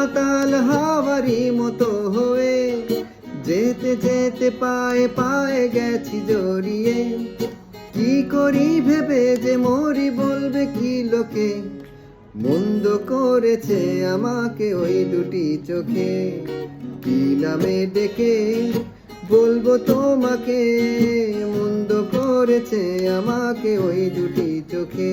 মাতাল হাওয়ারি মতো হয়ে যেতে যেতে পায়ে পায়ে গেছি জড়িয়ে। কি করি ভেবে যে মরি বলবে কি লোকে? মন্দ করেছে আমাকে ওই দুটি চোখে। কি নামে ডেকে বলব তোমাকে? মন্দ করেছে আমাকে ওই দুটি চোখে।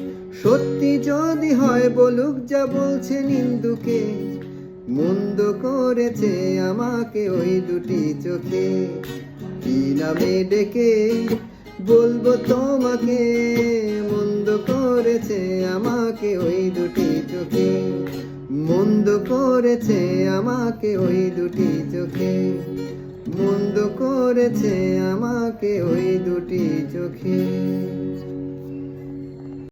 সত্যি যদি হয় বলুক যা বলছে নিন্দুকে, মন্দ করেছে আমাকে ওই দুটি চোখে। কি নামে ডেকে বলব তোমাকে, মন্দ করেছে আমাকে ওই দুটি চোখে। মন্দ করেছে আমাকে ওই দুটি চোখে, মন্দ করেছে আমাকে ওই দুটি চোখে।